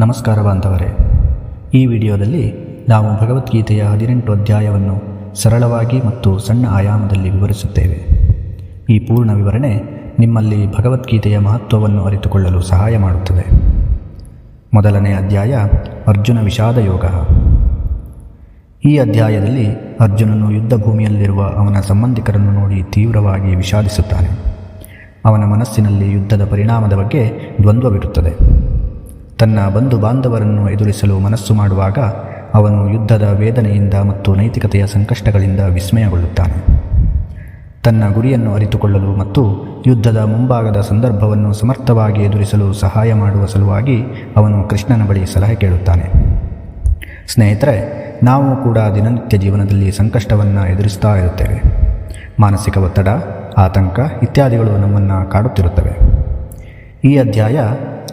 ನಮಸ್ಕಾರ ಬಾಂಧವರೇ. ಈ ವಿಡಿಯೋದಲ್ಲಿ ನಾವು ಭಗವದ್ಗೀತೆಯ ಹದಿನೆಂಟು ಅಧ್ಯಾಯವನ್ನು ಸರಳವಾಗಿ ಮತ್ತು ಸಣ್ಣ ಆಯಾಮದಲ್ಲಿ ವಿವರಿಸುತ್ತೇವೆ. ಈ ಪೂರ್ಣ ವಿವರಣೆ ನಿಮ್ಮಲ್ಲಿ ಭಗವದ್ಗೀತೆಯ ಮಹತ್ವವನ್ನು ಅರಿತುಕೊಳ್ಳಲು ಸಹಾಯ ಮಾಡುತ್ತದೆ. ಮೊದಲನೇ ಅಧ್ಯಾಯ, ಅರ್ಜುನ ವಿಷಾದ ಯೋಗ. ಈ ಅಧ್ಯಾಯದಲ್ಲಿ ಅರ್ಜುನನು ಯುದ್ಧ ಭೂಮಿಯಲ್ಲಿರುವ ಅವನ ಸಂಬಂಧಿಕರನ್ನು ನೋಡಿ ತೀವ್ರವಾಗಿ ವಿಷಾದಿಸುತ್ತಾನೆ. ಅವನ ಮನಸ್ಸಿನಲ್ಲಿ ಯುದ್ಧದ ಪರಿಣಾಮದ ಬಗ್ಗೆ ದ್ವಂದ್ವವಿರುತ್ತದೆ. ತನ್ನ ಬಂಧು ಬಾಂಧವರನ್ನು ಎದುರಿಸಲು ಮನಸ್ಸು ಮಾಡುವಾಗ ಅವನು ಯುದ್ಧದ ವೇದನೆಯಿಂದ ಮತ್ತು ನೈತಿಕತೆಯ ಸಂಕಷ್ಟಗಳಿಂದ ವಿಸ್ಮಯಗೊಳ್ಳುತ್ತಾನೆ. ತನ್ನ ಗುರಿಯನ್ನು ಅರಿತುಕೊಳ್ಳಲು ಮತ್ತು ಯುದ್ಧದ ಮುಂಭಾಗದ ಸಂದರ್ಭವನ್ನು ಸಮರ್ಥವಾಗಿ ಎದುರಿಸಲು ಸಹಾಯ ಮಾಡುವ ಸಲುವಾಗಿ ಅವನು ಕೃಷ್ಣನ ಬಳಿ ಸಲಹೆ ಕೇಳುತ್ತಾನೆ. ಸ್ನೇಹಿತರೆ, ನಾವು ಕೂಡ ದಿನನಿತ್ಯ ಜೀವನದಲ್ಲಿ ಸಂಕಷ್ಟವನ್ನು ಎದುರಿಸ್ತಾ ಇರುತ್ತೇವೆ. ಮಾನಸಿಕ ಒತ್ತಡ, ಆತಂಕ ಇತ್ಯಾದಿಗಳು ನಮ್ಮನ್ನು ಕಾಡುತ್ತಿರುತ್ತವೆ. ಈ ಅಧ್ಯಾಯ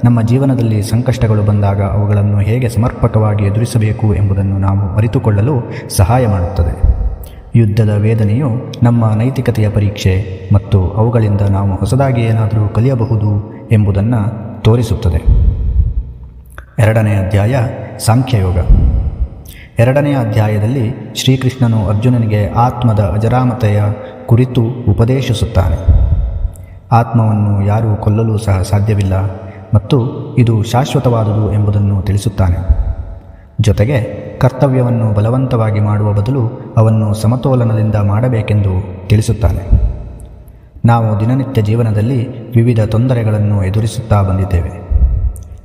ನಮ್ಮ ಜೀವನದಲ್ಲಿ ಸಂಕಷ್ಟಗಳು ಬಂದಾಗ ಅವುಗಳನ್ನು ಹೇಗೆ ಸಮರ್ಪಕವಾಗಿ ಎದುರಿಸಬೇಕು ಎಂಬುದನ್ನು ನಾವು ಅರಿತುಕೊಳ್ಳಲು ಸಹಾಯ ಮಾಡುತ್ತದೆ. ಯುದ್ಧದ ವೇದನೆಯು ನಮ್ಮ ನೈತಿಕತೆಯ ಪರೀಕ್ಷೆ ಮತ್ತು ಅವುಗಳಿಂದ ನಾವು ಹೊಸದಾಗಿ ಏನಾದರೂ ಕಲಿಯಬಹುದು ಎಂಬುದನ್ನು ತೋರಿಸುತ್ತದೆ. ಎರಡನೇ ಅಧ್ಯಾಯ, ಸಾಂಖ್ಯಯೋಗ. ಎರಡನೆಯ ಅಧ್ಯಾಯದಲ್ಲಿ ಶ್ರೀಕೃಷ್ಣನು ಅರ್ಜುನನಿಗೆ ಆತ್ಮದ ಅಜರಾಮತೆಯ ಕುರಿತು ಉಪದೇಶಿಸುತ್ತಾನೆ. ಆತ್ಮವನ್ನು ಯಾರೂ ಕೊಲ್ಲಲು ಸಹ ಸಾಧ್ಯವಿಲ್ಲ. ಮತ್ತು ಇದು ಶಾಶ್ವತವಾದುದು ಎಂಬುದನ್ನು ತಿಳಿಸುತ್ತಾನೆ. ಜೊತೆಗೆ ಕರ್ತವ್ಯವನ್ನು ಬಲವಂತವಾಗಿ ಮಾಡುವ ಬದಲು ಅವನ್ನು ಸಮತೋಲನದಿಂದ ಮಾಡಬೇಕೆಂದು ತಿಳಿಸುತ್ತಾನೆ. ನಾವು ದಿನನಿತ್ಯ ಜೀವನದಲ್ಲಿ ವಿವಿಧ ತೊಂದರೆಗಳನ್ನು ಎದುರಿಸುತ್ತಾ ಬಂದಿದ್ದೇವೆ.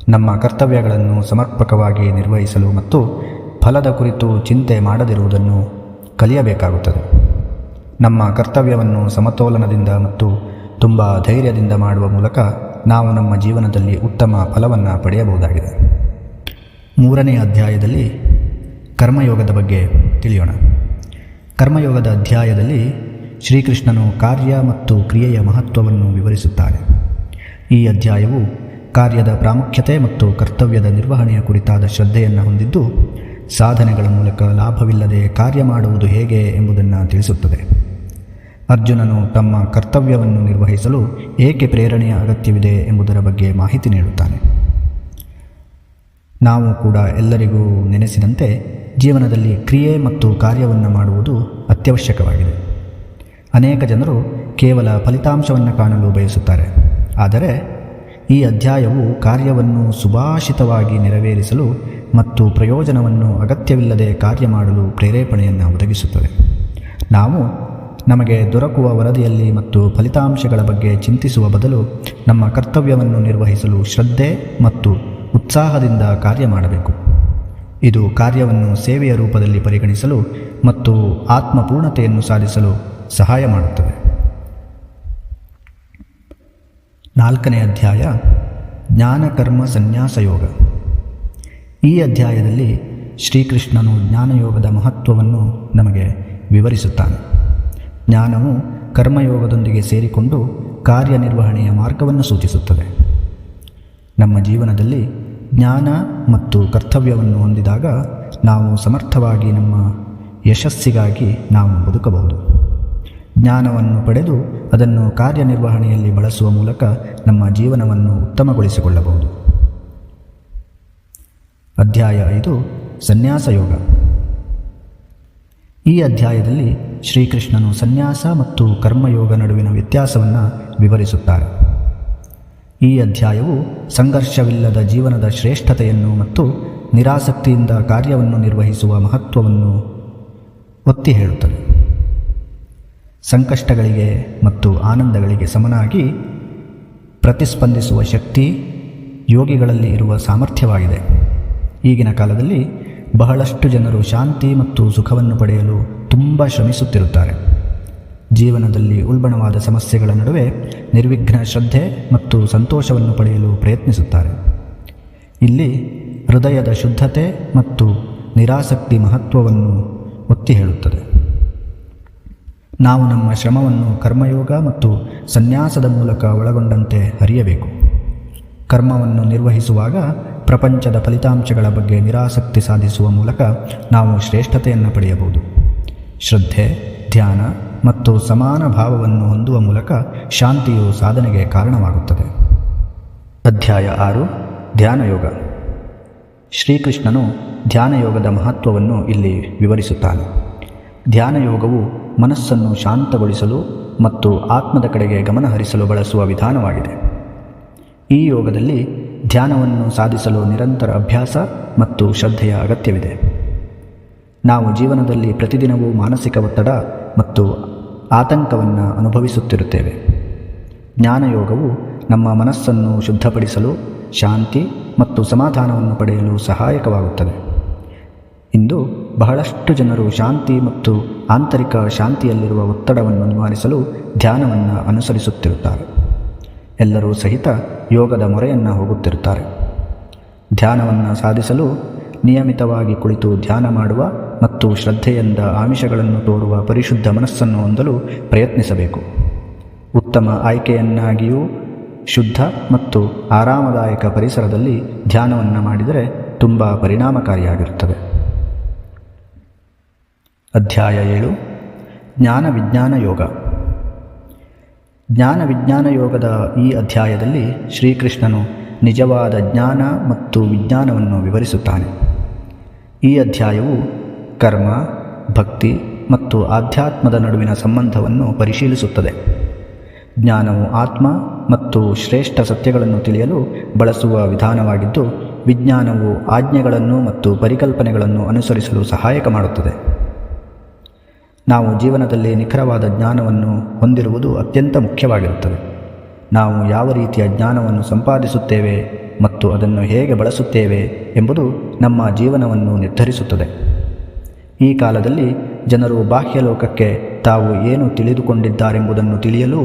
ನಮ್ಮ ಕರ್ತವ್ಯಗಳನ್ನು ಸಮರ್ಪಕವಾಗಿ ನಿರ್ವಹಿಸಲು ಮತ್ತು ಫಲದ ಕುರಿತು ಚಿಂತೆ ಮಾಡದಿರುವುದನ್ನು ಕಲಿಯಬೇಕಾಗುತ್ತದೆ. ನಮ್ಮ ಕರ್ತವ್ಯವನ್ನು ಸಮತೋಲನದಿಂದ ಮತ್ತು ತುಂಬ ಧೈರ್ಯದಿಂದ ಮಾಡುವ ಮೂಲಕ ನಾವು ನಮ್ಮ ಜೀವನದಲ್ಲಿ ಉತ್ತಮ ಫಲವನ್ನು ಪಡೆಯಬಹುದಾಗಿದೆ. ಮೂರನೇ ಅಧ್ಯಾಯದಲ್ಲಿ ಕರ್ಮಯೋಗದ ಬಗ್ಗೆ ತಿಳಿಯೋಣ. ಕರ್ಮಯೋಗದ ಅಧ್ಯಾಯದಲ್ಲಿ ಶ್ರೀಕೃಷ್ಣನು ಕಾರ್ಯ ಮತ್ತು ಕ್ರಿಯೆಯ ಮಹತ್ವವನ್ನು ವಿವರಿಸುತ್ತಾರೆ. ಈ ಅಧ್ಯಾಯವು ಕಾರ್ಯದ ಪ್ರಾಮುಖ್ಯತೆ ಮತ್ತು ಕರ್ತವ್ಯದ ನಿರ್ವಹಣೆಯ ಕುರಿತಾದ ಶ್ರದ್ಧೆಯನ್ನು ಹೊಂದಿದ್ದು, ಸಾಧನೆಗಳ ಮೂಲಕ ಲಾಭವಿಲ್ಲದೆ ಕಾರ್ಯ ಮಾಡುವುದು ಹೇಗೆ ಎಂಬುದನ್ನು ತಿಳಿಸುತ್ತದೆ. ಅರ್ಜುನನು ತಮ್ಮ ಕರ್ತವ್ಯವನ್ನು ನಿರ್ವಹಿಸಲು ಏಕೆ ಪ್ರೇರಣೆಯ ಅಗತ್ಯವಿದೆ ಎಂಬುದರ ಬಗ್ಗೆ ಮಾಹಿತಿ ನೀಡುತ್ತಾನೆ. ನಾವು ಕೂಡ ಎಲ್ಲರಿಗೂ ನೆನೆಸಿದಂತೆ ಜೀವನದಲ್ಲಿ ಕ್ರಿಯೆ ಮತ್ತು ಕಾರ್ಯವನ್ನು ಮಾಡುವುದು ಅತ್ಯವಶ್ಯಕವಾಗಿದೆ. ಅನೇಕ ಜನರು ಕೇವಲ ಫಲಿತಾಂಶವನ್ನು ಕಾಣಲು ಬಯಸುತ್ತಾರೆ. ಆದರೆ ಈ ಅಧ್ಯಾಯವು ಕಾರ್ಯವನ್ನು ಸುಭಾಷಿತವಾಗಿ ನೆರವೇರಿಸಲು ಮತ್ತು ಪ್ರಯೋಜನವನ್ನು ಅಗತ್ಯವಿಲ್ಲದೆ ಕಾರ್ಯ ಮಾಡಲು ಪ್ರೇರೇಪಣೆಯನ್ನು ಒದಗಿಸುತ್ತದೆ. ನಾವು ನಮಗೆ ದೊರಕುವ ವರದಿಯಲ್ಲಿ ಮತ್ತು ಫಲಿತಾಂಶಗಳ ಬಗ್ಗೆ ಚಿಂತಿಸುವ ಬದಲು ನಮ್ಮ ಕರ್ತವ್ಯವನ್ನು ನಿರ್ವಹಿಸಲು ಶ್ರದ್ಧೆ ಮತ್ತು ಉತ್ಸಾಹದಿಂದ ಕಾರ್ಯ ಮಾಡಬೇಕು. ಇದು ಕಾರ್ಯವನ್ನು ಸೇವೆಯ ರೂಪದಲ್ಲಿ ಪರಿಗಣಿಸಲು ಮತ್ತು ಆತ್ಮಪೂರ್ಣತೆಯನ್ನು ಸಾಧಿಸಲು ಸಹಾಯ ಮಾಡುತ್ತದೆ. ನಾಲ್ಕನೇ ಅಧ್ಯಾಯ ಜ್ಞಾನಕರ್ಮ ಸನ್ಯಾಸ ಯೋಗ. ಈ ಅಧ್ಯಾಯದಲ್ಲಿ ಶ್ರೀಕೃಷ್ಣನು ಜ್ಞಾನಯೋಗದ ಮಹತ್ವವನ್ನು ನಮಗೆ ವಿವರಿಸುತ್ತಾನೆ. ಜ್ಞಾನವು ಕರ್ಮಯೋಗದೊಂದಿಗೆ ಸೇರಿಕೊಂಡು ಕಾರ್ಯನಿರ್ವಹಣೆಯ ಮಾರ್ಗವನ್ನು ಸೂಚಿಸುತ್ತದೆ. ನಮ್ಮ ಜೀವನದಲ್ಲಿ ಜ್ಞಾನ ಮತ್ತು ಕರ್ತವ್ಯವನ್ನು ಹೊಂದಿದಾಗ ನಾವು ಸಮರ್ಥವಾಗಿ ನಮ್ಮ ಯಶಸ್ಸಿಗಾಗಿ ನಾವು ಬದುಕಬಹುದು. ಜ್ಞಾನವನ್ನು ಪಡೆದು ಅದನ್ನು ಕಾರ್ಯನಿರ್ವಹಣೆಯಲ್ಲಿ ಬಳಸುವ ಮೂಲಕ ನಮ್ಮ ಜೀವನವನ್ನು ಉತ್ತಮಗೊಳಿಸಿಕೊಳ್ಳಬಹುದು. ಅಧ್ಯಾಯ ಐದು ಸನ್ಯಾಸ ಯೋಗ ಈ ಅಧ್ಯಾಯದಲ್ಲಿ ಶ್ರೀಕೃಷ್ಣನು ಸನ್ಯಾಸ ಮತ್ತು ಕರ್ಮಯೋಗ ನಡುವಿನ ವ್ಯತ್ಯಾಸವನ್ನು ವಿವರಿಸುತ್ತಾರೆ. ಈ ಅಧ್ಯಾಯವು ಸಂಘರ್ಷವಿಲ್ಲದ ಜೀವನದ ಶ್ರೇಷ್ಠತೆಯನ್ನು ಮತ್ತು ನಿರಾಸಕ್ತಿಯಿಂದ ಕಾರ್ಯವನ್ನು ನಿರ್ವಹಿಸುವ ಮಹತ್ವವನ್ನು ಒತ್ತಿ ಹೇಳುತ್ತದೆ. ಸಂಕಷ್ಟಗಳಿಗೆ ಮತ್ತು ಆನಂದಗಳಿಗೆ ಸಮನಾಗಿ ಪ್ರತಿಸ್ಪಂದಿಸುವ ಶಕ್ತಿ ಯೋಗಿಗಳಲ್ಲಿ ಇರುವ ಸಾಮರ್ಥ್ಯವಾಗಿದೆ. ಈಗಿನ ಕಾಲದಲ್ಲಿ ಬಹಳಷ್ಟು ಜನರು ಶಾಂತಿ ಮತ್ತು ಸುಖವನ್ನು ಪಡೆಯಲು ತುಂಬ ಶ್ರಮಿಸುತ್ತಿರುತ್ತಾರೆ. ಜೀವನದಲ್ಲಿ ಉಲ್ಬಣವಾದ ಸಮಸ್ಯೆಗಳ ನಡುವೆ ನಿರ್ವಿಘ್ನ ಶ್ರದ್ಧೆ ಮತ್ತು ಸಂತೋಷವನ್ನು ಪಡೆಯಲು ಪ್ರಯತ್ನಿಸುತ್ತಾರೆ. ಇಲ್ಲಿ ಹೃದಯದ ಶುದ್ಧತೆ ಮತ್ತು ನಿರಾಸಕ್ತಿ ಮಹತ್ವವನ್ನು ಒತ್ತಿ ಹೇಳುತ್ತದೆ. ನಾವು ನಮ್ಮ ಶ್ರಮವನ್ನು ಕರ್ಮಯೋಗ ಮತ್ತು ಸನ್ಯಾಸದ ಮೂಲಕ ಒಳಗೊಂಡಂತೆ ಅರಿಯಬೇಕು. ಕರ್ಮವನ್ನು ನಿರ್ವಹಿಸುವಾಗ ಪ್ರಪಂಚದ ಫಲಿತಾಂಶಗಳ ಬಗ್ಗೆ ನಿರಾಸಕ್ತಿ ಸಾಧಿಸುವ ಮೂಲಕ ನಾವು ಶ್ರೇಷ್ಠತೆಯನ್ನು ಪಡೆಯಬಹುದು. ಶ್ರದ್ಧೆ, ಧ್ಯಾನ ಮತ್ತು ಸಮಾನ ಭಾವವನ್ನು ಹೊಂದುವ ಮೂಲಕ ಶಾಂತಿಯು ಸಾಧನೆಗೆ ಕಾರಣವಾಗುತ್ತದೆ. ಅಧ್ಯಾಯ ಆರು, ಧ್ಯಾನಯೋಗ. ಶ್ರೀಕೃಷ್ಣನು ಧ್ಯಾನಯೋಗದ ಮಹತ್ವವನ್ನು ಇಲ್ಲಿ ವಿವರಿಸುತ್ತಾನೆ. ಧ್ಯಾನಯೋಗವು ಮನಸ್ಸನ್ನು ಶಾಂತಗೊಳಿಸಲು ಮತ್ತು ಆತ್ಮದ ಕಡೆಗೆ ಗಮನಹರಿಸಲು ಬಳಸುವ ವಿಧಾನವಾಗಿದೆ. ಈ ಯೋಗದಲ್ಲಿ ಧ್ಯಾನವನ್ನು ಸಾಧಿಸಲು ನಿರಂತರ ಅಭ್ಯಾಸ ಮತ್ತು ಶ್ರದ್ಧೆಯ ಅಗತ್ಯವಿದೆ. ನಾವು ಜೀವನದಲ್ಲಿ ಪ್ರತಿದಿನವೂ ಮಾನಸಿಕ ಒತ್ತಡ ಮತ್ತು ಆತಂಕವನ್ನು ಅನುಭವಿಸುತ್ತಿರುತ್ತೇವೆ. ಜ್ಞಾನಯೋಗವು ನಮ್ಮ ಮನಸ್ಸನ್ನು ಶುದ್ಧಪಡಿಸಲು, ಶಾಂತಿ ಮತ್ತು ಸಮಾಧಾನವನ್ನು ಪಡೆಯಲು ಸಹಾಯಕವಾಗುತ್ತದೆ. ಇಂದು ಬಹಳಷ್ಟು ಜನರು ಶಾಂತಿ ಮತ್ತು ಆಂತರಿಕ ಶಾಂತಿಯಲ್ಲಿರುವ ಒತ್ತಡವನ್ನು ನಿವಾರಿಸಲು ಧ್ಯಾನವನ್ನು ಅನುಸರಿಸುತ್ತಿರುತ್ತಾರೆ. ಎಲ್ಲರೂ ಸಹಿತ ಯೋಗದ ಮೊರೆಯನ್ನು ಹೋಗುತ್ತಿರುತ್ತಾರೆ. ಧ್ಯಾನವನ್ನು ಸಾಧಿಸಲು ನಿಯಮಿತವಾಗಿ ಕುಳಿತು ಧ್ಯಾನ ಮಾಡುವ ಮತ್ತು ಶ್ರದ್ಧೆಯಿಂದ ಆಮಿಷಗಳನ್ನು ತೋರುವ ಪರಿಶುದ್ಧ ಮನಸ್ಸನ್ನು ಹೊಂದಲು ಪ್ರಯತ್ನಿಸಬೇಕು. ಉತ್ತಮ ಆಯ್ಕೆಯನ್ನಾಗಿಯೂ ಶುದ್ಧ ಮತ್ತು ಆರಾಮದಾಯಕ ಪರಿಸರದಲ್ಲಿ ಧ್ಯಾನವನ್ನು ಮಾಡಿದರೆ ತುಂಬ ಪರಿಣಾಮಕಾರಿಯಾಗಿರುತ್ತದೆ. ಅಧ್ಯಾಯ ಏಳು. ಜ್ಞಾನ ವಿಜ್ಞಾನ ಯೋಗ. ಜ್ಞಾನ ವಿಜ್ಞಾನ ಯೋಗದ ಈ ಅಧ್ಯಾಯದಲ್ಲಿ ಶ್ರೀಕೃಷ್ಣನು ನಿಜವಾದ ಜ್ಞಾನ ಮತ್ತು ವಿಜ್ಞಾನವನ್ನು ವಿವರಿಸುತ್ತಾನೆ. ಈ ಅಧ್ಯಾಯವು ಕರ್ಮ, ಭಕ್ತಿ ಮತ್ತು ಆಧ್ಯಾತ್ಮದ ನಡುವಿನ ಸಂಬಂಧವನ್ನು ಪರಿಶೀಲಿಸುತ್ತದೆ. ಜ್ಞಾನವು ಆತ್ಮ ಮತ್ತು ಶ್ರೇಷ್ಠ ಸತ್ಯಗಳನ್ನು ತಿಳಿಯಲು ಬಳಸುವ ವಿಧಾನವಾಗಿದ್ದು, ವಿಜ್ಞಾನವು ಆಜ್ಞೆಗಳನ್ನು ಮತ್ತು ಪರಿಕಲ್ಪನೆಗಳನ್ನು ಅನುಸರಿಸಲು ಸಹಾಯಕ ಮಾಡುತ್ತದೆ. ನಾವು ಜೀವನದಲ್ಲಿ ನಿಖರವಾದ ಜ್ಞಾನವನ್ನು ಹೊಂದಿರುವುದು ಅತ್ಯಂತ ಮುಖ್ಯವಾಗಿರುತ್ತದೆ. ನಾವು ಯಾವ ರೀತಿಯ ಜ್ಞಾನವನ್ನು ಸಂಪಾದಿಸುತ್ತೇವೆ ಮತ್ತು ಅದನ್ನು ಹೇಗೆ ಬಳಸುತ್ತೇವೆ ಎಂಬುದು ನಮ್ಮ ಜೀವನವನ್ನು ನಿರ್ಧರಿಸುತ್ತದೆ. ಈ ಕಾಲದಲ್ಲಿ ಜನರು ಬಾಹ್ಯ ಲೋಕಕ್ಕೆ ತಾವು ಏನು ತಿಳಿದುಕೊಂಡಿದ್ದಾರೆಂಬುದನ್ನು ತಿಳಿಯಲು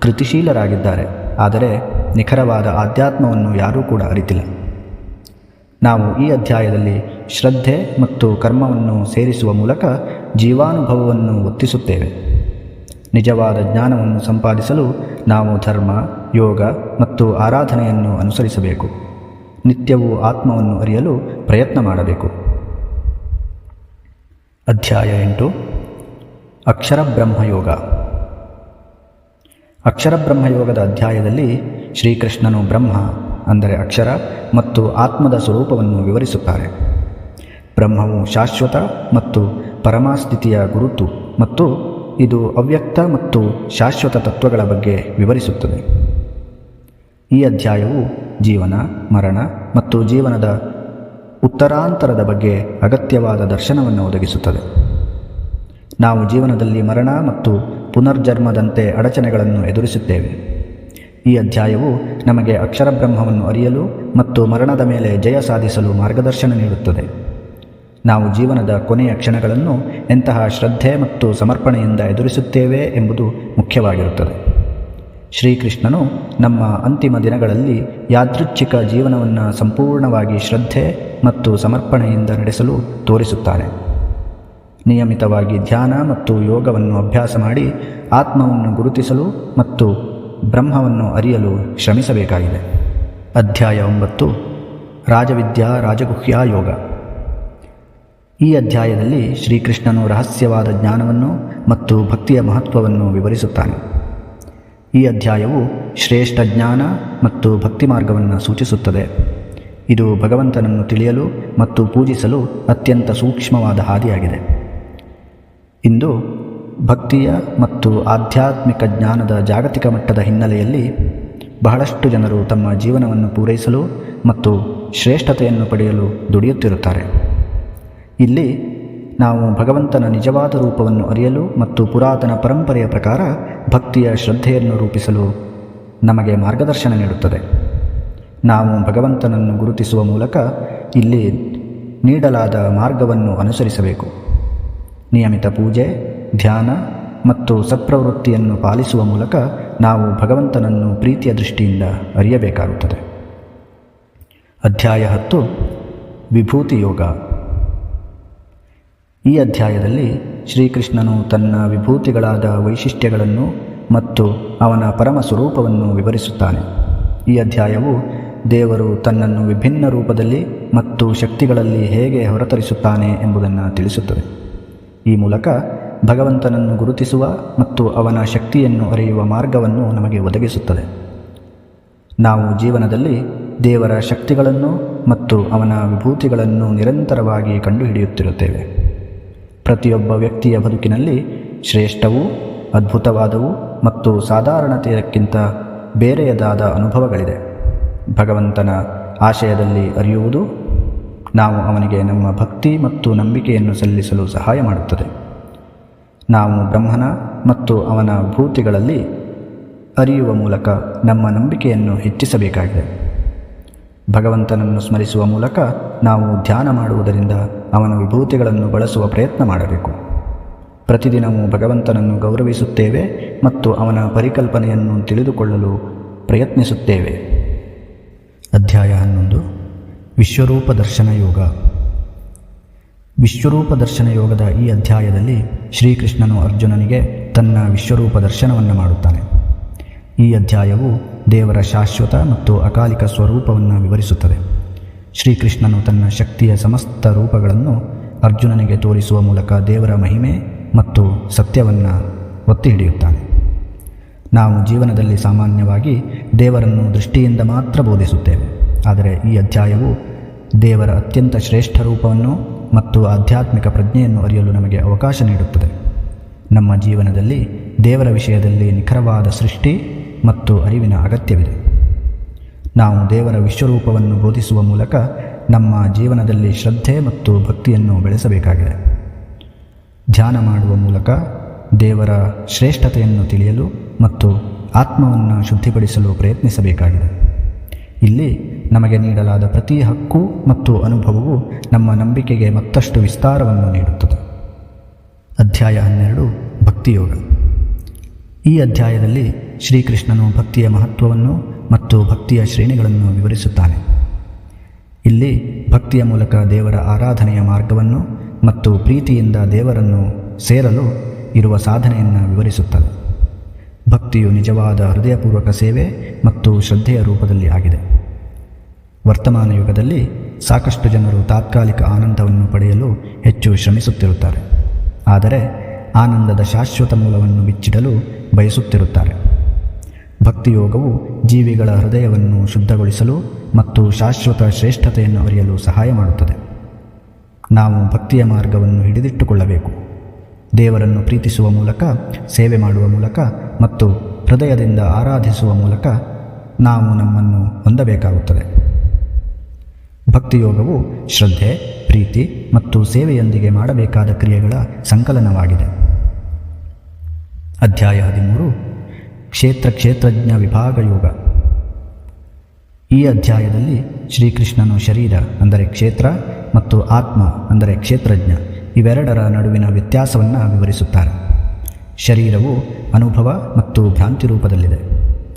ಕೃತಿಶೀಲರಾಗಿದ್ದಾರೆ. ಆದರೆ ನಿಖರವಾದ ಆಧ್ಯಾತ್ಮವನ್ನು ಯಾರೂ ಕೂಡ ಅರಿತಿಲ್ಲ. ನಾವು ಈ ಅಧ್ಯಾಯದಲ್ಲಿ ಶ್ರದ್ಧೆ ಮತ್ತು ಕರ್ಮವನ್ನು ಸೇರಿಸುವ ಮೂಲಕ ಜೀವಾನುಭವವನ್ನು ಒತ್ತಿಸುತ್ತೇವೆ. ನಿಜವಾದ ಜ್ಞಾನವನ್ನು ಸಂಪಾದಿಸಲು ನಾವು ಧರ್ಮ, ಯೋಗ ಮತ್ತು ಆರಾಧನೆಯನ್ನು ಅನುಸರಿಸಬೇಕು. ನಿತ್ಯವೂ ಆತ್ಮವನ್ನು ಅರಿಯಲು ಪ್ರಯತ್ನ ಮಾಡಬೇಕು. ಅಧ್ಯಾಯ ಎಂಟು. ಅಕ್ಷರ ಬ್ರಹ್ಮಯೋಗ ಅಕ್ಷರ ಬ್ರಹ್ಮಯೋಗದ ಅಧ್ಯಾಯದಲ್ಲಿ ಶ್ರೀಕೃಷ್ಣನು ಬ್ರಹ್ಮ, ಅಂದರೆ ಅಕ್ಷರ ಮತ್ತು ಆತ್ಮದ ಸ್ವರೂಪವನ್ನು ವಿವರಿಸುತ್ತಾರೆ. ಬ್ರಹ್ಮವು ಶಾಶ್ವತ ಮತ್ತು ಪರಮಾಸ್ಥಿತಿಯ ಗುರುತು ಮತ್ತು ಇದು ಅವ್ಯಕ್ತ ಮತ್ತು ಶಾಶ್ವತ ತತ್ವಗಳ ಬಗ್ಗೆ ವಿವರಿಸುತ್ತದೆ. ಈ ಅಧ್ಯಾಯವು ಜೀವನ, ಮರಣ ಮತ್ತು ಜೀವನದ ಉತ್ತರಾಂತರದ ಬಗ್ಗೆ ಅಗತ್ಯವಾದ ದರ್ಶನವನ್ನು ಒದಗಿಸುತ್ತದೆ. ನಾವು ಜೀವನದಲ್ಲಿ ಮರಣ ಮತ್ತು ಪುನರ್ಜನ್ಮದಂತೆ ಅಡಚಣೆಗಳನ್ನು ಎದುರಿಸುತ್ತೇವೆ. ಈ ಅಧ್ಯಾಯವು ನಮಗೆ ಅಕ್ಷರ ಬ್ರಹ್ಮವನ್ನು ಅರಿಯಲು ಮತ್ತು ಮರಣದ ಮೇಲೆ ಜಯ ಸಾಧಿಸಲು ಮಾರ್ಗದರ್ಶನ ನೀಡುತ್ತದೆ. ನಾವು ಜೀವನದ ಕೊನೆಯ ಕ್ಷಣಗಳನ್ನು ಎಂತಹ ಶ್ರದ್ಧೆ ಮತ್ತು ಸಮರ್ಪಣೆಯಿಂದ ಎದುರಿಸುತ್ತೇವೆ ಎಂಬುದು ಮುಖ್ಯವಾಗಿರುತ್ತದೆ. ಶ್ರೀಕೃಷ್ಣನು ನಮ್ಮ ಅಂತಿಮ ದಿನಗಳಲ್ಲಿ ಯಾದೃಚ್ಛಿಕ ಜೀವನವನ್ನು ಸಂಪೂರ್ಣವಾಗಿ ಶ್ರದ್ಧೆ ಮತ್ತು ಸಮರ್ಪಣೆಯಿಂದ ನಡೆಸಲು ತೋರಿಸುತ್ತಾನೆ ನಿಯಮಿತವಾಗಿ ಧ್ಯಾನ ಮತ್ತು ಯೋಗವನ್ನು ಅಭ್ಯಾಸ ಮಾಡಿ ಆತ್ಮವನ್ನು ಗುರುತಿಸಲು ಮತ್ತು ಬ್ರಹ್ಮವನ್ನು ಅರಿಯಲು ಶ್ರಮಿಸಬೇಕಾಗಿದೆ. ಅಧ್ಯಾಯ ಒಂಬತ್ತು, ರಾಜವಿದ್ಯಾ ರಾಜಗುಹ್ಯ ಯೋಗ. ಈ ಅಧ್ಯಾಯದಲ್ಲಿ ಶ್ರೀಕೃಷ್ಣನು ರಹಸ್ಯವಾದ ಜ್ಞಾನವನ್ನು ಮತ್ತು ಭಕ್ತಿಯ ಮಹತ್ವವನ್ನು ವಿವರಿಸುತ್ತಾನೆ. ಈ ಅಧ್ಯಾಯವು ಶ್ರೇಷ್ಠ ಜ್ಞಾನ ಮತ್ತು ಭಕ್ತಿ ಮಾರ್ಗವನ್ನು ಸೂಚಿಸುತ್ತದೆ. ಇದು ಭಗವಂತನನ್ನು ತಿಳಿಯಲು ಮತ್ತು ಪೂಜಿಸಲು ಅತ್ಯಂತ ಸೂಕ್ಷ್ಮವಾದ ಹಾದಿಯಾಗಿದೆ. ಇಂದು ಭಕ್ತಿಯ ಮತ್ತು ಆಧ್ಯಾತ್ಮಿಕ ಜ್ಞಾನದ ಜಾಗತಿಕ ಮಟ್ಟದ ಹಿನ್ನೆಲೆಯಲ್ಲಿ ಬಹಳಷ್ಟು ಜನರು ತಮ್ಮ ಜೀವನವನ್ನು ಪೂರೈಸಲು ಮತ್ತು ಶ್ರೇಷ್ಠತೆಯನ್ನು ಪಡೆಯಲು ದುಡಿಯುತ್ತಿರುತ್ತಾರೆ. ಇಲ್ಲಿ ನಾವು ಭಗವಂತನ ನಿಜವಾದ ರೂಪವನ್ನು ಅರಿಯಲು ಮತ್ತು ಪುರಾತನ ಪರಂಪರೆಯ ಪ್ರಕಾರ ಭಕ್ತಿಯ ಶ್ರದ್ಧೆಯನ್ನು ರೂಪಿಸಲು ನಮಗೆ ಮಾರ್ಗದರ್ಶನ ನೀಡುತ್ತದೆ. ನಾವು ಭಗವಂತನನ್ನು ಗುರುತಿಸುವ ಮೂಲಕ ಇಲ್ಲಿ ನೀಡಲಾದ ಮಾರ್ಗವನ್ನು ಅನುಸರಿಸಬೇಕು. ನಿಯಮಿತ ಪೂಜೆ, ಧ್ಯಾನ ಮತ್ತು ಸತ್ಪ್ರವೃತ್ತಿಯನ್ನು ಪಾಲಿಸುವ ಮೂಲಕ ನಾವು ಭಗವಂತನನ್ನು ಪ್ರೀತಿಯ ದೃಷ್ಟಿಯಿಂದ ಅರಿಯಬೇಕಾಗುತ್ತದೆ. ಅಧ್ಯಾಯ ಹತ್ತು, ವಿಭೂತಿ ಯೋಗ. ಈ ಅಧ್ಯಾಯದಲ್ಲಿ ಶ್ರೀಕೃಷ್ಣನು ತನ್ನ ವಿಭೂತಿಗಳಾದ ವೈಶಿಷ್ಟ್ಯಗಳನ್ನು ಮತ್ತು ಅವನ ಪರಮ ಸ್ವರೂಪವನ್ನು ವಿವರಿಸುತ್ತಾನೆ. ಈ ಅಧ್ಯಾಯವು ದೇವರು ತನ್ನನ್ನು ವಿಭಿನ್ನ ರೂಪದಲ್ಲಿ ಮತ್ತು ಶಕ್ತಿಗಳಲ್ಲಿ ಹೇಗೆ ಹೊರತರಿಸುತ್ತಾನೆ ಎಂಬುದನ್ನು ತಿಳಿಸುತ್ತದೆ. ಈ ಮೂಲಕ ಭಗವಂತನನ್ನು ಗುರುತಿಸುವ ಮತ್ತು ಅವನ ಶಕ್ತಿಯನ್ನು ಅರಿಯುವ ಮಾರ್ಗವನ್ನು ನಮಗೆ ಒದಗಿಸುತ್ತದೆ. ನಾವು ಜೀವನದಲ್ಲಿ ದೇವರ ಶಕ್ತಿಗಳನ್ನು ಮತ್ತು ಅವನ ವಿಭೂತಿಗಳನ್ನು ನಿರಂತರವಾಗಿ ಕಂಡುಹಿಡಿಯುತ್ತಿರುತ್ತೇವೆ. ಪ್ರತಿಯೊಬ್ಬ ವ್ಯಕ್ತಿಯ ಬದುಕಿನಲ್ಲಿ ಶ್ರೇಷ್ಠವೂ, ಅದ್ಭುತವಾದವು ಮತ್ತು ಸಾಧಾರಣತೆಯಕ್ಕಿಂತ ಬೇರೆಯದಾದ ಅನುಭವಗಳಿದೆ. ಭಗವಂತನ ಆಶಯದಲ್ಲಿ ಅರಿಯುವುದು ನಾವು ಅವನಿಗೆ ನಮ್ಮ ಭಕ್ತಿ ಮತ್ತು ನಂಬಿಕೆಯನ್ನು ಸಲ್ಲಿಸಲು ಸಹಾಯ ಮಾಡುತ್ತದೆ. ನಾವು ಬ್ರಹ್ಮನ ಮತ್ತು ಅವನ ಭೂತಿಗಳಲ್ಲಿ ಅರಿಯುವ ಮೂಲಕ ನಮ್ಮ ನಂಬಿಕೆಯನ್ನು ಹೆಚ್ಚಿಸಬೇಕಾಗಿದೆ. ಭಗವಂತನನ್ನು ಸ್ಮರಿಸುವ ಮೂಲಕ ನಾವು ಧ್ಯಾನ ಮಾಡುವುದರಿಂದ ಅವನ ವಿಭೂತಿಗಳನ್ನು ಬಳಸುವ ಪ್ರಯತ್ನ ಮಾಡಬೇಕು. ಪ್ರತಿದಿನವೂ ಭಗವಂತನನ್ನು ಗೌರವಿಸುತ್ತೇವೆ ಮತ್ತು ಅವನ ಪರಿಕಲ್ಪನೆಯನ್ನು ತಿಳಿದುಕೊಳ್ಳಲು ಪ್ರಯತ್ನಿಸುತ್ತೇವೆ. ಅಧ್ಯಾಯ ಹನ್ನೊಂದು. ವಿಶ್ವರೂಪ ದರ್ಶನ ಯೋಗ. ವಿಶ್ವರೂಪ ದರ್ಶನ ಯೋಗದ ಈ ಅಧ್ಯಾಯದಲ್ಲಿ ಶ್ರೀಕೃಷ್ಣನು ಅರ್ಜುನನಿಗೆ ತನ್ನ ವಿಶ್ವರೂಪ ದರ್ಶನವನ್ನು ಮಾಡುತ್ತಾನೆ. ಈ ಅಧ್ಯಾಯವು ದೇವರ ಶಾಶ್ವತ ಮತ್ತು ಅಕಾಲಿಕ ಸ್ವರೂಪವನ್ನು ವಿವರಿಸುತ್ತದೆ. ಶ್ರೀಕೃಷ್ಣನು ತನ್ನ ಶಕ್ತಿಯ ಸಮಸ್ತ ರೂಪಗಳನ್ನು ಅರ್ಜುನನಿಗೆ ತೋರಿಸುವ ಮೂಲಕ ದೇವರ ಮಹಿಮೆ ಮತ್ತು ಸತ್ಯವನ್ನು ಒತ್ತಿ ಹಿಡಿಯುತ್ತಾನೆ. ನಾವು ಜೀವನದಲ್ಲಿ ಸಾಮಾನ್ಯವಾಗಿ ದೇವರನ್ನು ದೃಷ್ಟಿಯಿಂದ ಮಾತ್ರ ಬೋಧಿಸುತ್ತೇವೆ. ಆದರೆ ಈ ಅಧ್ಯಾಯವು ದೇವರ ಅತ್ಯಂತ ಶ್ರೇಷ್ಠ ರೂಪವನ್ನು ಮತ್ತು ಆಧ್ಯಾತ್ಮಿಕ ಪ್ರಜ್ಞೆಯನ್ನು ಅರಿಯಲು ನಮಗೆ ಅವಕಾಶ ನೀಡುತ್ತದೆ. ನಮ್ಮ ಜೀವನದಲ್ಲಿ ದೇವರ ವಿಷಯದಲ್ಲಿ ನಿಖರವಾದ ಸೃಷ್ಟಿ ಮತ್ತು ಅರಿವಿನ ಅಗತ್ಯವಿದೆ. ನಾವು ದೇವರ ವಿಶ್ವರೂಪವನ್ನು ಬೋಧಿಸುವ ಮೂಲಕ ನಮ್ಮ ಜೀವನದಲ್ಲಿ ಶ್ರದ್ಧೆ ಮತ್ತು ಭಕ್ತಿಯನ್ನು ಬೆಳೆಸಬೇಕಾಗಿದೆ. ಧ್ಯಾನ ಮಾಡುವ ಮೂಲಕ ದೇವರ ಶ್ರೇಷ್ಠತೆಯನ್ನು ತಿಳಿಯಲು ಮತ್ತು ಆತ್ಮವನ್ನು ಶುದ್ಧಿಪಡಿಸಲು ಪ್ರಯತ್ನಿಸಬೇಕಾಗಿದೆ. ಇಲ್ಲಿ ನಮಗೆ ನೀಡಲಾದ ಪ್ರತಿ ಹಕ್ಕು ಮತ್ತು ಅನುಭವವು ನಮ್ಮ ನಂಬಿಕೆಗೆ ಮತ್ತಷ್ಟು ವಿಸ್ತಾರವನ್ನು ನೀಡುತ್ತದೆ. ಅಧ್ಯಾಯ ಹನ್ನೆರಡು, ಭಕ್ತಿಯೋಗ. ಈ ಅಧ್ಯಾಯದಲ್ಲಿ ಶ್ರೀಕೃಷ್ಣನು ಭಕ್ತಿಯ ಮಹತ್ವವನ್ನು ಮತ್ತು ಭಕ್ತಿಯ ಶ್ರೇಣಿಗಳನ್ನು ವಿವರಿಸುತ್ತಾನೆ. ಇಲ್ಲಿ ಭಕ್ತಿಯ ಮೂಲಕ ದೇವರ ಆರಾಧನೆಯ ಮಾರ್ಗವನ್ನು ಮತ್ತು ಪ್ರೀತಿಯಿಂದ ದೇವರನ್ನು ಸೇರಲು ಇರುವ ಸಾಧನೆಯನ್ನು ವಿವರಿಸುತ್ತದೆ. ಭಕ್ತಿಯು ನಿಜವಾದ ಹೃದಯಪೂರ್ವಕ ಸೇವೆ ಮತ್ತು ಶ್ರದ್ಧೆಯ ರೂಪದಲ್ಲಿ ಆಗಿದೆ. ವರ್ತಮಾನ ಯುಗದಲ್ಲಿ ಸಾಕಷ್ಟು ಜನರು ತಾತ್ಕಾಲಿಕ ಆನಂದವನ್ನು ಪಡೆಯಲು ಹೆಚ್ಚು ಶ್ರಮಿಸುತ್ತಿರುತ್ತಾರೆ. ಆದರೆ ಆನಂದದ ಶಾಶ್ವತ ಮೂಲವನ್ನು ಬಿಚ್ಚಿಡಲು ಬಯಸುತ್ತಿರುತ್ತಾರೆ. ಭಕ್ತಿಯೋಗವು ಜೀವಿಗಳ ಹೃದಯವನ್ನು ಶುದ್ಧಗೊಳಿಸಲು ಮತ್ತು ಶಾಶ್ವತ ಶ್ರೇಷ್ಠತೆಯನ್ನು ಅರಿಯಲು ಸಹಾಯ ಮಾಡುತ್ತದೆ. ನಾವು ಭಕ್ತಿಯ ಮಾರ್ಗವನ್ನು ಹಿಡಿದಿಟ್ಟುಕೊಳ್ಳಬೇಕು. ದೇವರನ್ನು ಪ್ರೀತಿಸುವ ಮೂಲಕ, ಸೇವೆ ಮಾಡುವ ಮೂಲಕ ಮತ್ತು ಹೃದಯದಿಂದ ಆರಾಧಿಸುವ ಮೂಲಕ ನಾವು ನಮ್ಮನ್ನು ಹೊಂದಬೇಕಾಗುತ್ತದೆ. ಭಕ್ತಿಯೋಗವು ಶ್ರದ್ಧೆ, ಪ್ರೀತಿ ಮತ್ತು ಸೇವೆಯೊಂದಿಗೆ ಮಾಡಬೇಕಾದ ಕ್ರಿಯೆಗಳ ಸಂಕಲನವಾಗಿದೆ. ಅಧ್ಯಾಯ ಹದಿಮೂರು, ಕ್ಷೇತ್ರ ಕ್ಷೇತ್ರಜ್ಞ ವಿಭಾಗ ಯೋಗ. ಈ ಅಧ್ಯಾಯದಲ್ಲಿ ಶ್ರೀಕೃಷ್ಣನು ಶರೀರ ಅಂದರೆ ಕ್ಷೇತ್ರ ಮತ್ತು ಆತ್ಮ ಅಂದರೆ ಕ್ಷೇತ್ರಜ್ಞ ಇವೆರಡರ ನಡುವಿನ ವ್ಯತ್ಯಾಸವನ್ನು ವಿವರಿಸುತ್ತಾರೆ. ಶರೀರವು ಅನುಭವ ಮತ್ತು ಭ್ರಾಂತಿ ರೂಪದಲ್ಲಿದೆ.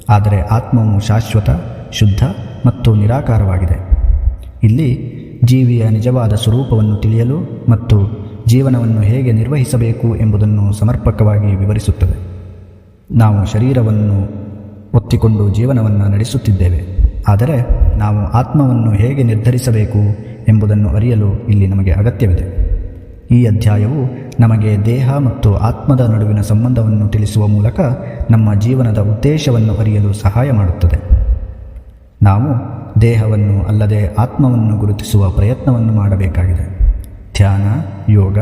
ಆದರೆ ಆತ್ಮವು ಶಾಶ್ವತ, ಶುದ್ಧ ಮತ್ತು ನಿರಾಕಾರವಾಗಿದೆ. ಇಲ್ಲಿ ಜೀವಿಯ ನಿಜವಾದ ಸ್ವರೂಪವನ್ನು ತಿಳಿಯಲು ಮತ್ತು ಜೀವನವನ್ನು ಹೇಗೆ ನಿರ್ವಹಿಸಬೇಕು ಎಂಬುದನ್ನು ಸಮರ್ಪಕವಾಗಿ ವಿವರಿಸುತ್ತದೆ. ನಾವು ಶರೀರವನ್ನು ಒತ್ತಿಕೊಂಡು ಜೀವನವನ್ನು ನಡೆಸುತ್ತಿದ್ದೇವೆ. ಆದರೆ ನಾವು ಆತ್ಮವನ್ನು ಹೇಗೆ ನಿರ್ಧರಿಸಬೇಕು ಎಂಬುದನ್ನು ಅರಿಯಲು ಇಲ್ಲಿ ನಮಗೆ ಅಗತ್ಯವಿದೆ. ಈ ಅಧ್ಯಾಯವು ನಮಗೆ ದೇಹ ಮತ್ತು ಆತ್ಮದ ನಡುವಿನ ಸಂಬಂಧವನ್ನು ತಿಳಿಸುವ ಮೂಲಕ ನಮ್ಮ ಜೀವನದ ಉದ್ದೇಶವನ್ನು ಅರಿಯಲು ಸಹಾಯ ಮಾಡುತ್ತದೆ. ನಾವು ದೇಹವನ್ನು ಅಲ್ಲದೆ ಆತ್ಮವನ್ನು ಗುರುತಿಸುವ ಪ್ರಯತ್ನವನ್ನು ಮಾಡಬೇಕಾಗಿದೆ. ಧ್ಯಾನ, ಯೋಗ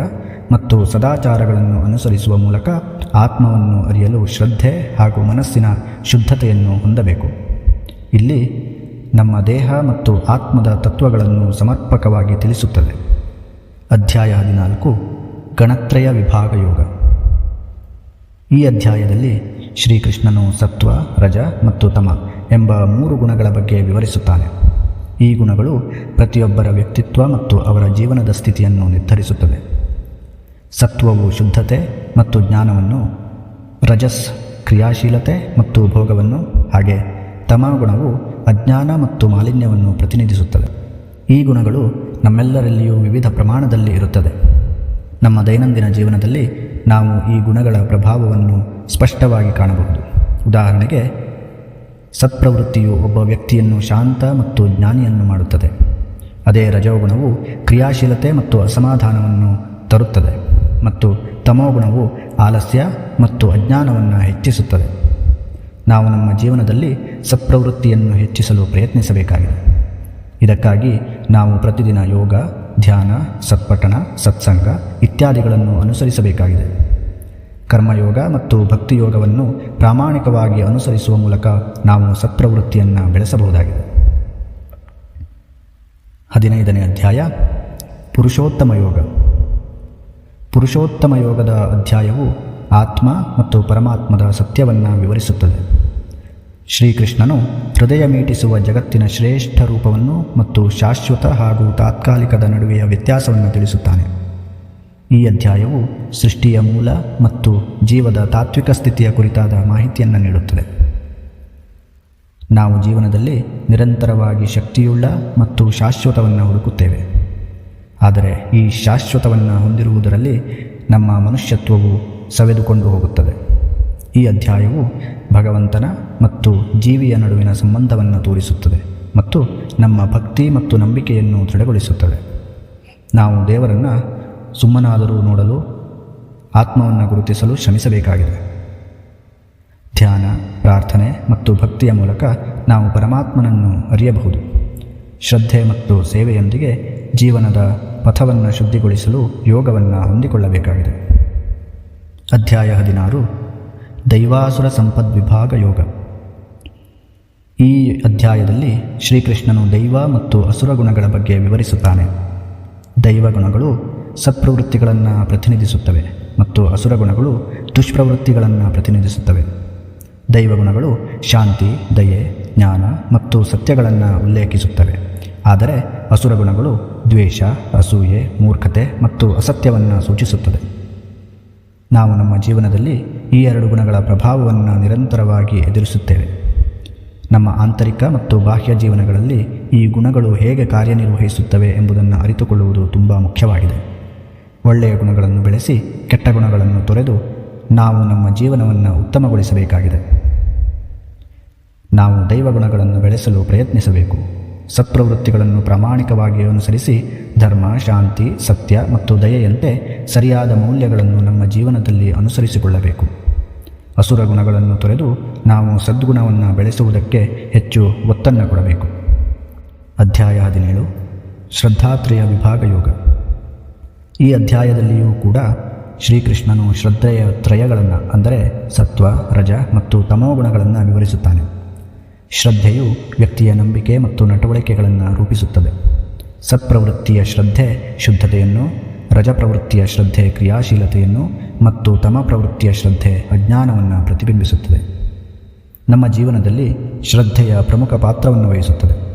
ಮತ್ತು ಸದಾಚಾರಗಳನ್ನು ಅನುಸರಿಸುವ ಮೂಲಕ ಆತ್ಮವನ್ನು ಅರಿಯಲು ಶ್ರದ್ಧೆ ಹಾಗೂ ಮನಸ್ಸಿನ ಶುದ್ಧತೆಯನ್ನು ಹೊಂದಬೇಕು. ಇಲ್ಲಿ ನಮ್ಮ ದೇಹ ಮತ್ತು ಆತ್ಮದ ತತ್ವಗಳನ್ನು ಸಮರ್ಪಕವಾಗಿ ತಿಳಿಸುತ್ತದೆ. ಅಧ್ಯಾಯ ಹದಿನಾಲ್ಕು, ಗಣತ್ರಯ ವಿಭಾಗ ಯೋಗ. ಈ ಅಧ್ಯಾಯದಲ್ಲಿ ಶ್ರೀಕೃಷ್ಣನು ಸತ್ವ, ರಜ ಮತ್ತು ತಮ ಎಂಬ ಮೂರು ಗುಣಗಳ ಬಗ್ಗೆ ವಿವರಿಸುತ್ತಾನೆ. ಈ ಗುಣಗಳು ಪ್ರತಿಯೊಬ್ಬರ ವ್ಯಕ್ತಿತ್ವ ಮತ್ತು ಅವರ ಜೀವನದ ಸ್ಥಿತಿಯನ್ನು ನಿರ್ಧರಿಸುತ್ತದೆ ಸತ್ವವು ಶುದ್ಧತೆ ಮತ್ತು ಜ್ಞಾನವನ್ನು, ರಜಸ್ ಕ್ರಿಯಾಶೀಲತೆ ಮತ್ತು ಭೋಗವನ್ನು, ಹಾಗೆ ತಮಗುಣವು ಅಜ್ಞಾನ ಮತ್ತು ಮಾಲಿನ್ಯವನ್ನು ಪ್ರತಿನಿಧಿಸುತ್ತದೆ ಈ ಗುಣಗಳು ನಮ್ಮೆಲ್ಲರಲ್ಲಿಯೂ ವಿವಿಧ ಪ್ರಮಾಣದಲ್ಲಿ ಇರುತ್ತದೆ ನಮ್ಮ ದೈನಂದಿನ ಜೀವನದಲ್ಲಿ ನಾವು ಈ ಗುಣಗಳ ಪ್ರಭಾವವನ್ನು ಸ್ಪಷ್ಟವಾಗಿ ಕಾಣಬಹುದು. ಉದಾಹರಣೆಗೆ ಸತ್ಪ್ರವೃತ್ತಿಯು ಒಬ್ಬ ವ್ಯಕ್ತಿಯನ್ನು ಶಾಂತ ಮತ್ತು ಜ್ಞಾನಿಯನ್ನು ಮಾಡುತ್ತದೆ. ಅದೇ ರಜೋಗುಣವು ಕ್ರಿಯಾಶೀಲತೆ ಮತ್ತು ಅಸಮಾಧಾನವನ್ನು ತರುತ್ತದೆ ಮತ್ತು ತಮೋಗುಣವು ಆಲಸ್ಯ ಮತ್ತು ಅಜ್ಞಾನವನ್ನು ಹೆಚ್ಚಿಸುತ್ತದೆ. ನಾವು ನಮ್ಮ ಜೀವನದಲ್ಲಿ ಸತ್ಪ್ರವೃತ್ತಿಯನ್ನು ಹೆಚ್ಚಿಸಲು ಪ್ರಯತ್ನಿಸಬೇಕಾಗಿದೆ. ಇದಕ್ಕಾಗಿ ನಾವು ಪ್ರತಿದಿನ ಯೋಗ, ಧ್ಯಾನ, ಸತ್ಪಠಣ, ಸತ್ಸಂಗ ಇತ್ಯಾದಿಗಳನ್ನು ಅನುಸರಿಸಬೇಕಾಗಿದೆ. ಕರ್ಮಯೋಗ ಮತ್ತು ಭಕ್ತಿಯೋಗವನ್ನು ಪ್ರಾಮಾಣಿಕವಾಗಿ ಅನುಸರಿಸುವ ಮೂಲಕ ನಾವು ಸತ್ಪ್ರವೃತ್ತಿಯನ್ನು ಬೆಳೆಸಬಹುದಾಗಿದೆ. ಹದಿನೈದನೇ ಅಧ್ಯಾಯ, ಪುರುಷೋತ್ತಮ ಯೋಗ. ಪುರುಷೋತ್ತಮ ಯೋಗದ ಅಧ್ಯಾಯವು ಆತ್ಮ ಮತ್ತು ಪರಮಾತ್ಮದ ಸತ್ಯವನ್ನು ವಿವರಿಸುತ್ತದೆ. ಶ್ರೀಕೃಷ್ಣನು ಹೃದಯ ಮೀಟಿಸುವ ಜಗತ್ತಿನ ಶ್ರೇಷ್ಠ ರೂಪವನ್ನು ಮತ್ತು ಶಾಶ್ವತ ಹಾಗೂ ತಾತ್ಕಾಲಿಕದ ನಡುವೆಯ ವ್ಯತ್ಯಾಸವನ್ನು ತಿಳಿಸುತ್ತಾನೆ. ಈ ಅಧ್ಯಾಯವು ಸೃಷ್ಟಿಯ ಮೂಲ ಮತ್ತು ಜೀವದ ತಾತ್ವಿಕ ಸ್ಥಿತಿಯ ಕುರಿತಾದ ಮಾಹಿತಿಯನ್ನು ನೀಡುತ್ತದೆ. ನಾವು ಜೀವನದಲ್ಲಿ ನಿರಂತರವಾಗಿ ಶಕ್ತಿಯುಳ್ಳ ಮತ್ತು ಶಾಶ್ವತವನ್ನು ಹುಡುಕುತ್ತೇವೆ. ಆದರೆ ಈ ಶಾಶ್ವತವನ್ನು ಹೊಂದಿರುವುದರಲ್ಲಿ ನಮ್ಮ ಮನುಷ್ಯತ್ವವು ಸವೆದುಕೊಂಡು ಹೋಗುತ್ತದೆ. ಈ ಅಧ್ಯಾಯವು ಭಗವಂತನ ಮತ್ತು ಜೀವಿಯ ನಡುವಿನ ಸಂಬಂಧವನ್ನು ತೋರಿಸುತ್ತದೆ ಮತ್ತು ನಮ್ಮ ಭಕ್ತಿ ಮತ್ತು ನಂಬಿಕೆಯನ್ನು ದೃಢಗೊಳಿಸುತ್ತದೆ. ನಾವು ದೇವರನ್ನು ಸುಮ್ಮನಾದರೂ ನೋಡಲು ಆತ್ಮವನ್ನು ಗುರುತಿಸಲು ಶ್ರಮಿಸಬೇಕಾಗಿದೆ. ಧ್ಯಾನ, ಪ್ರಾರ್ಥನೆ ಮತ್ತು ಭಕ್ತಿಯ ಮೂಲಕ ನಾವು ಪರಮಾತ್ಮನನ್ನು ಅರಿಯಬಹುದು. ಶ್ರದ್ಧೆ ಮತ್ತು ಸೇವೆಯೊಂದಿಗೆ ಜೀವನದ ಪಥವನ್ನು ಶುದ್ಧಿಗೊಳಿಸಲು ಯೋಗವನ್ನು ಹೊಂದಿಕೊಳ್ಳಬೇಕಾಗಿದೆ. ಅಧ್ಯಾಯ ಹದಿನಾರು, ದೈವಾಸುರ ಸಂಪದ್ವಿಭಾಗ ಯೋಗ. ಈ ಅಧ್ಯಾಯದಲ್ಲಿ ಶ್ರೀಕೃಷ್ಣನು ದೈವ ಮತ್ತು ಅಸುರ ಗುಣಗಳ ಬಗ್ಗೆ ವಿವರಿಸುತ್ತಾನೆ. ದೈವ ಗುಣಗಳು ಸತ್ಪ್ರವೃತ್ತಿಗಳನ್ನು ಪ್ರತಿನಿಧಿಸುತ್ತವೆ ಮತ್ತು ಅಸುರ ಗುಣಗಳು ದುಷ್ಪ್ರವೃತ್ತಿಗಳನ್ನು ಪ್ರತಿನಿಧಿಸುತ್ತವೆ. ದೈವ ಗುಣಗಳು ಶಾಂತಿ, ದಯೆ, ಜ್ಞಾನ ಮತ್ತು ಸತ್ಯಗಳನ್ನು ಉಲ್ಲೇಖಿಸುತ್ತವೆ. ಆದರೆ ಅಸುರ ಗುಣಗಳು ದ್ವೇಷ, ಅಸೂಯೆ, ಮೂರ್ಖತೆ ಮತ್ತು ಅಸತ್ಯವನ್ನು ಸೂಚಿಸುತ್ತದೆ ನಾವು ನಮ್ಮ ಜೀವನದಲ್ಲಿ ಈ ಎರಡು ಗುಣಗಳ ಪ್ರಭಾವವನ್ನು ನಿರಂತರವಾಗಿ ಎದುರಿಸುತ್ತೇವೆ. ನಮ್ಮ ಆಂತರಿಕ ಮತ್ತು ಬಾಹ್ಯ ಜೀವನಗಳಲ್ಲಿ ಈ ಗುಣಗಳು ಹೇಗೆ ಕಾರ್ಯನಿರ್ವಹಿಸುತ್ತವೆ ಎಂಬುದನ್ನು ಅರಿತುಕೊಳ್ಳುವುದು ತುಂಬ ಮುಖ್ಯವಾಗಿದೆ. ಒಳ್ಳೆಯ ಗುಣಗಳನ್ನು ಬೆಳೆಸಿ ಕೆಟ್ಟ ಗುಣಗಳನ್ನು ತೊರೆದು ನಾವು ನಮ್ಮ ಜೀವನವನ್ನು ಉತ್ತಮಗೊಳಿಸಬೇಕಾಗಿದೆ. ನಾವು ದೈವ ಗುಣಗಳನ್ನು ಬೆಳೆಸಲು ಪ್ರಯತ್ನಿಸಬೇಕು. ಸತ್ಪ್ರವೃತ್ತಿಗಳನ್ನು ಪ್ರಾಮಾಣಿಕವಾಗಿ ಅನುಸರಿಸಿ ಧರ್ಮ, ಶಾಂತಿ, ಸತ್ಯ ಮತ್ತು ದಯೆಯಂತೆ ಸರಿಯಾದ ಮೌಲ್ಯಗಳನ್ನು ನಮ್ಮ ಜೀವನದಲ್ಲಿ ಅನುಸರಿಸಿಕೊಳ್ಳಬೇಕು. ಅಸುರ ಗುಣಗಳನ್ನು ತೊರೆದು ನಾವು ಸದ್ಗುಣವನ್ನು ಬೆಳೆಸುವುದಕ್ಕೆ ಹೆಚ್ಚು ಒತ್ತನ್ನು ಕೊಡಬೇಕು. ಅಧ್ಯಾಯ ಹದಿನೇಳು. ಶ್ರದ್ಧಾತ್ರಯ ವಿಭಾಗ ಯೋಗ ಈ ಅಧ್ಯಾಯದಲ್ಲಿಯೂ ಕೂಡ ಶ್ರೀಕೃಷ್ಣನು ಶ್ರದ್ಧೆಯ ತ್ರಯಗಳನ್ನು, ಅಂದರೆ ಸತ್ವ, ರಜ ಮತ್ತು ತಮೋಗುಣಗಳನ್ನು ವಿವರಿಸುತ್ತಾನೆ. ಶ್ರದ್ಧೆಯು ವ್ಯಕ್ತಿಯ ನಂಬಿಕೆ ಮತ್ತು ನಡವಳಿಕೆಗಳನ್ನು ರೂಪಿಸುತ್ತದೆ. ಸತ್ಪ್ರವೃತ್ತಿಯ ಶ್ರದ್ಧೆ ಶುದ್ಧತೆಯನ್ನು ರಜ ಪ್ರವೃತ್ತಿಯ ಶ್ರದ್ಧೆ ಕ್ರಿಯಾಶೀಲತೆಯನ್ನು ಮತ್ತು ತಮ ಪ್ರವೃತ್ತಿಯ ಶ್ರದ್ಧೆ ಅಜ್ಞಾನವನ್ನು ಪ್ರತಿಬಿಂಬಿಸುತ್ತದೆ. ನಮ್ಮ ಜೀವನದಲ್ಲಿ ಶ್ರದ್ಧೆಯ ಪ್ರಮುಖ ಪಾತ್ರವನ್ನು ವಹಿಸುತ್ತದೆ.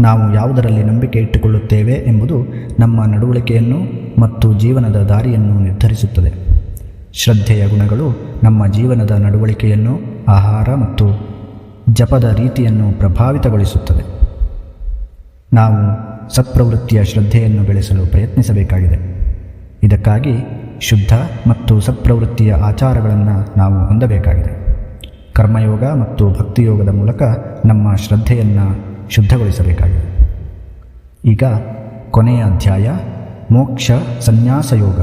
ನಾವು ಯಾವುದರಲ್ಲಿ ನಂಬಿಕೆ ಇಟ್ಟುಕೊಳ್ಳುತ್ತೇವೆ ಎಂಬುದು ನಮ್ಮ ನಡವಳಿಕೆಯನ್ನು ಮತ್ತು ಜೀವನದ ದಾರಿಯನ್ನು ನಿರ್ಧರಿಸುತ್ತದೆ. ಶ್ರದ್ಧೆಯ ಗುಣಗಳು ನಮ್ಮ ಜೀವನದ ನಡವಳಿಕೆಯನ್ನು, ಆಹಾರ ಮತ್ತು ಜಪದ ರೀತಿಯನ್ನು ಪ್ರಭಾವಿತಗೊಳಿಸುತ್ತದೆ. ನಾವು ಸತ್ಪ್ರವೃತ್ತಿಯ ಶ್ರದ್ಧೆಯನ್ನು ಬೆಳೆಸಲು ಪ್ರಯತ್ನಿಸಬೇಕಾಗಿದೆ. ಇದಕ್ಕಾಗಿ ಶುದ್ಧ ಮತ್ತು ಸತ್ಪ್ರವೃತ್ತಿಯ ಆಚಾರಗಳನ್ನು ನಾವು ಹೊಂದಬೇಕಾಗಿದೆ. ಕರ್ಮಯೋಗ ಮತ್ತು ಭಕ್ತಿಯೋಗದ ಮೂಲಕ ನಮ್ಮ ಶ್ರದ್ಧೆಯನ್ನು ಶುದ್ಧಗೊಳಿಸಬೇಕಾಗಿದೆ. ಈಗ ಕೊನೆಯ ಅಧ್ಯಾಯ, ಮೋಕ್ಷ ಸನ್ಯಾಸ ಯೋಗ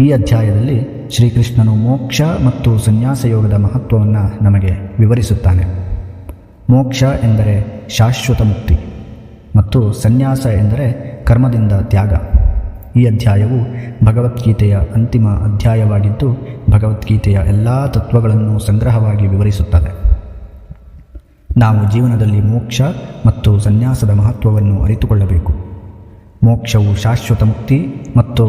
ಈ ಅಧ್ಯಾಯದಲ್ಲಿ ಶ್ರೀಕೃಷ್ಣನು ಮೋಕ್ಷ ಮತ್ತು ಸನ್ಯಾಸ ಯೋಗದ ಮಹತ್ವವನ್ನು ನಮಗೆ ವಿವರಿಸುತ್ತಾನೆ. ಮೋಕ್ಷ ಎಂದರೆ ಶಾಶ್ವತ ಮುಕ್ತಿ ಮತ್ತು ಸನ್ಯಾಸ ಎಂದರೆ ಕರ್ಮದಿಂದ ತ್ಯಾಗ. ಈ ಅಧ್ಯಾಯವು ಭಗವದ್ಗೀತೆಯ ಅಂತಿಮ ಅಧ್ಯಾಯವಾಗಿದ್ದು ಭಗವದ್ಗೀತೆಯ ಎಲ್ಲ ತತ್ವಗಳನ್ನು ಸಂಗ್ರಹವಾಗಿ ವಿವರಿಸುತ್ತದೆ. ನಾವು ಜೀವನದಲ್ಲಿ ಮೋಕ್ಷ ಮತ್ತು ಸನ್ಯಾಸದ ಮಹತ್ವವನ್ನು ಅರಿತುಕೊಳ್ಳಬೇಕು. ಮೋಕ್ಷವು ಶಾಶ್ವತ ಮುಕ್ತಿ ಮತ್ತು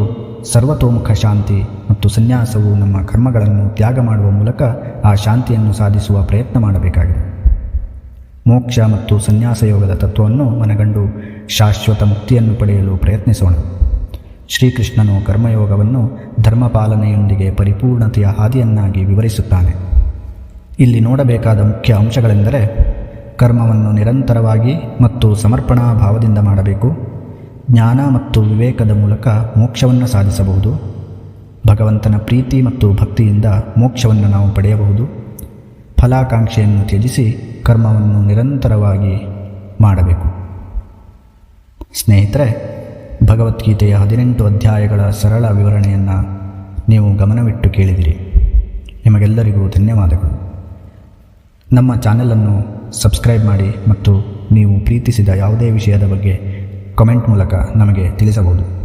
ಸರ್ವತೋಮುಖ ಶಾಂತಿ ಮತ್ತು ಸನ್ಯಾಸವು ನಮ್ಮ ಕರ್ಮಗಳನ್ನು ತ್ಯಾಗ ಮಾಡುವ ಮೂಲಕ ಆ ಶಾಂತಿಯನ್ನು ಸಾಧಿಸುವ ಪ್ರಯತ್ನ ಮಾಡಬೇಕಾಗಿದೆ. ಮೋಕ್ಷ ಮತ್ತು ಸನ್ಯಾಸ ಯೋಗದ ತತ್ವವನ್ನು ಮನಗಂಡು ಶಾಶ್ವತ ಮುಕ್ತಿಯನ್ನು ಪಡೆಯಲು ಪ್ರಯತ್ನಿಸೋಣ. ಶ್ರೀಕೃಷ್ಣನು ಕರ್ಮಯೋಗವನ್ನು ಧರ್ಮಪಾಲನೆಯೊಂದಿಗೆ ಪರಿಪೂರ್ಣತೆಯ ಹಾದಿಯನ್ನಾಗಿ ವಿವರಿಸುತ್ತಾನೆ. ಇಲ್ಲಿ ನೋಡಬೇಕಾದ ಮುಖ್ಯ ಅಂಶಗಳೆಂದರೆ ಕರ್ಮವನ್ನು ನಿರಂತರವಾಗಿ ಮತ್ತು ಸಮರ್ಪಣಾ ಭಾವದಿಂದ ಮಾಡಬೇಕು. ಜ್ಞಾನ ಮತ್ತು ವಿವೇಕದ ಮೂಲಕ ಮೋಕ್ಷವನ್ನು ಸಾಧಿಸಬಹುದು. ಭಗವಂತನ ಪ್ರೀತಿ ಮತ್ತು ಭಕ್ತಿಯಿಂದ ಮೋಕ್ಷವನ್ನು ನಾವು ಪಡೆಯಬಹುದು. ಫಲಾಕಾಂಕ್ಷೆಯನ್ನು ತ್ಯಜಿಸಿ ಕರ್ಮವನ್ನು ನಿರಂತರವಾಗಿ ಮಾಡಬೇಕು. ಸ್ನೇಹಿತರೆ, ಭಗವದ್ಗೀತೆಯ ಹದಿನೆಂಟು ಅಧ್ಯಾಯಗಳ ಸರಳ ವಿವರಣೆಯನ್ನು ನೀವು ಗಮನವಿಟ್ಟು ಕೇಳಿದಿರಿ. ನಿಮಗೆಲ್ಲರಿಗೂ ಧನ್ಯವಾದಗಳು. ನಮ್ಮ ಚಾನೆಲನ್ನು ಸಬ್ಸ್ಕ್ರೈಬ್ ಮಾಡಿ ಮತ್ತು ನೀವು ಪ್ರೀತಿಸಿದ ಯಾವುದೇ ವಿಷಯದ ಬಗ್ಗೆ ಕಮೆಂಟ್ ಮೂಲಕ ನಮಗೆ ತಿಳಿಸಬಹುದು.